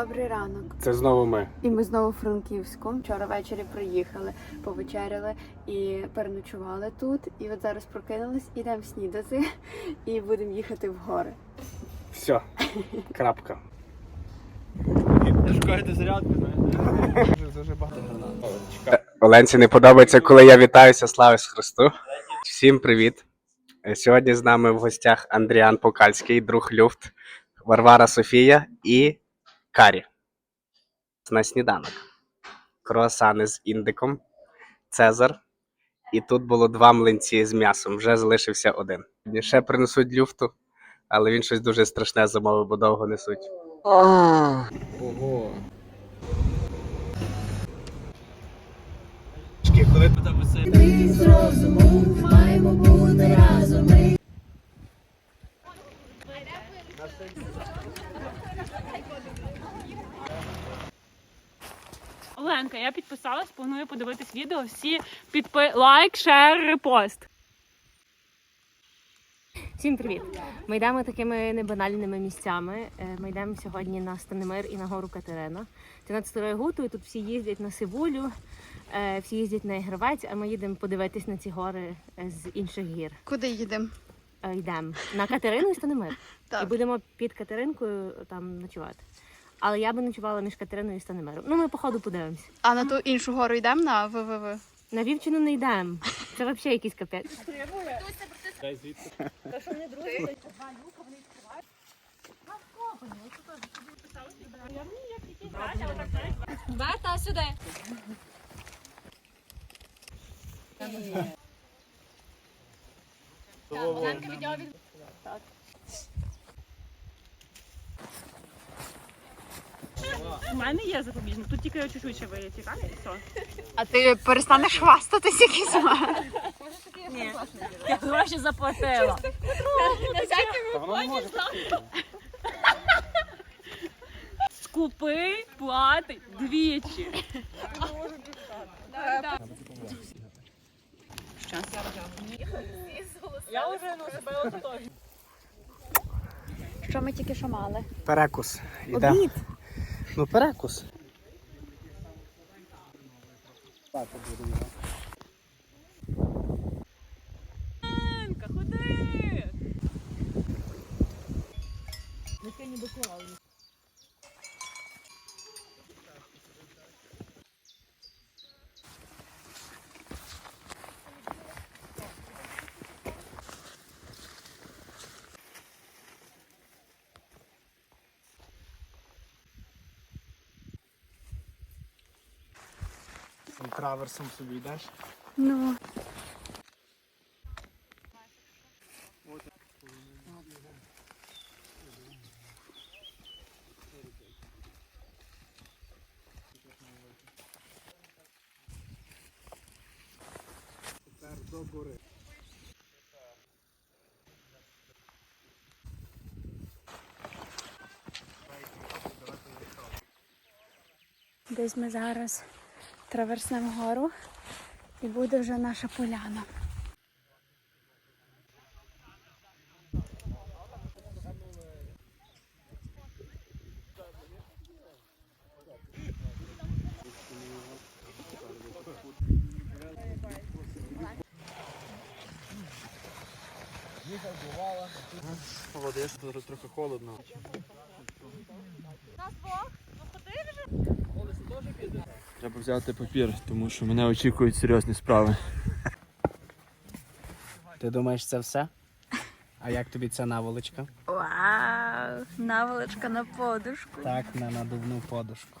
Добрий ранок. Це знову ми. І ми знову в Франківську. Вчора ввечері приїхали, повечеряли і переночували тут. І от зараз прокинулись, ідемо снідати і будемо їхати в гори. Все. Крапка. Шукаєте зарядку, знаєте? Дуже, багато гранат. Оленці не подобається, коли я вітаюся. Слава Христу. Всім привіт. Е, Сьогодні з нами в гостях Андріан Покальський, друг Люфт, Варвара Софія і Карі. На сніданок. Круасани з індиком, Цезар. І тут було два млинці з м'ясом, вже залишився один. Ще принесуть люфту, але він щось дуже страшне замовив, бо довго несуть. Ого. Коли до тебе це Оленка, я підписалась, планую подивитись відео. Всі підпи... лайк, шер, репост. Всім привіт! Ми йдемо такими небанальними місцями. Е, Ми йдемо сьогодні на Станемир і на гору Катерина. Це над Старою Гутою. Тут всі їздять на Сивулю, е, всі їздять на Ігровець, а ми їдемо подивитись на ці гори е, з інших гір. Куди їдемо? Е, Йдемо на Катерину і Станемир. І будемо під Катеринкою там ночувати. Але я би ночувала між Катериною і Станемиром. Ну, ми по ходу подивимося. А на ту іншу гору йдемо на ВВВ. На Вівчину не йдемо. Це взагалі якийсь капець. дай звідси. Берта, сюди. У мене є запобіжник, тут тільки чуть-чуть ще витікає і все. А ти перестанеш хвастатись якийсь Ні, я гроші заплатила. Скупи платить двічі. Я вже ну себе ототожнюю. Що ми тільки що мали? Перекус. Іде. Ну, перекус. Оленка, ходи! Цим траверсом собі йдеш. Ну. Тепер до гори. Десь ми зараз траверснемо гору і буде вже наша поляна. Молодець, тут трохи холодно. Треба взяти папір, тому що мене очікують серйозні справи. Ти думаєш, це все? А як тобі ця наволочка? Вау! Наволочка на подушку. Так, на надувну подушку.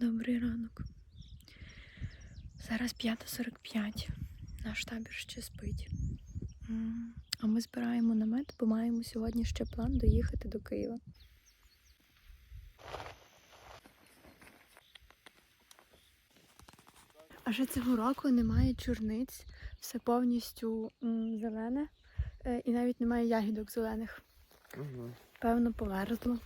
Добрий ранок. Зараз 5.45. Наш табір ще спить. А ми збираємо намет, бо маємо сьогодні ще план доїхати до Києва. А ще цього року немає чорниць, все повністю зелене, е, і навіть немає ягідок зелених. Певно, поверзло.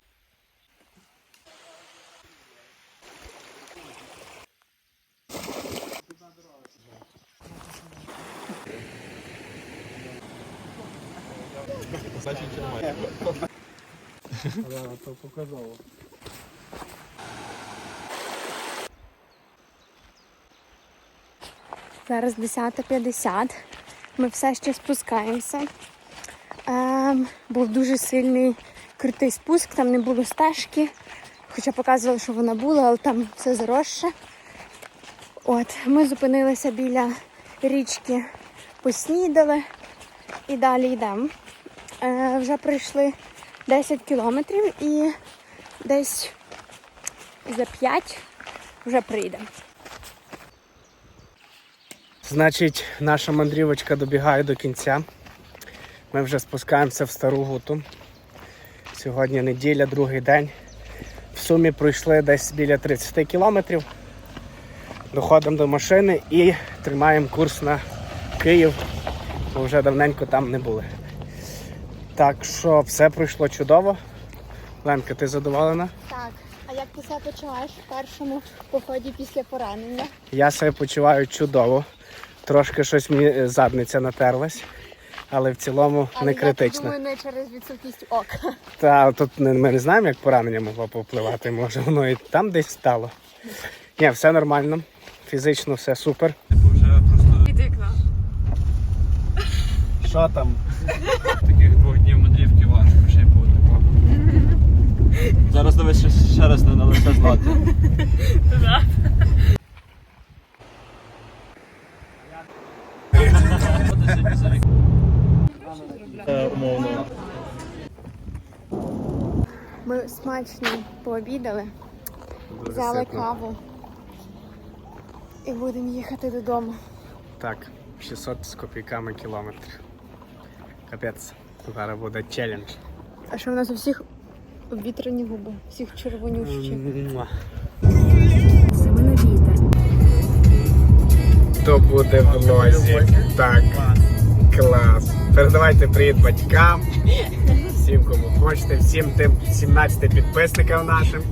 Зараз 10.50. Ми все ще спускаємося. Ем, був дуже сильний крутий спуск, там не було стежки. Хоча показували, що вона була, але там все заросше. От, ми зупинилися біля річки, поснідали і далі йдемо. Е, вже пройшли 10 кілометрів і десь за 5 вже прийдемо. Значить, наша мандрівочка добігає до кінця. Ми вже спускаємося в стару гуту. Сьогодні неділя, другий день. В сумі пройшли десь біля 30 кілометрів. Доходимо до машини і тримаємо курс на Київ, бо вже давненько там не були. Так що все пройшло чудово. Ленка, ти задоволена? Так, а як ти себе почуваєш в першому поході після поранення? Я себе почуваю чудово. Трошки щось мені е, задниця натерлась, але в цілому не критично. Я думаю, не через відсутність ока. Та тут ми не знаємо, як поранення могло повпливати. Може, воно і там десь стало. Ні, все нормально. Фізично все супер. Що там? таких двох днів мандрівки важко ще й тепло. Зараз давай ще, ще раз на, на лице злати. Умовно. Ми смачно пообідали, взяли каву і будемо їхати додому. Так, 600 з копійками кілометрів. Капець. Зараз буде челендж. А що в нас у всіх обвітряні губи, всіх червонющі. Вітер. То буде в влозі. Так. Клас. Передавайте привіт батькам. Всім, кому хочете, всім тим 17 підписникам нашим.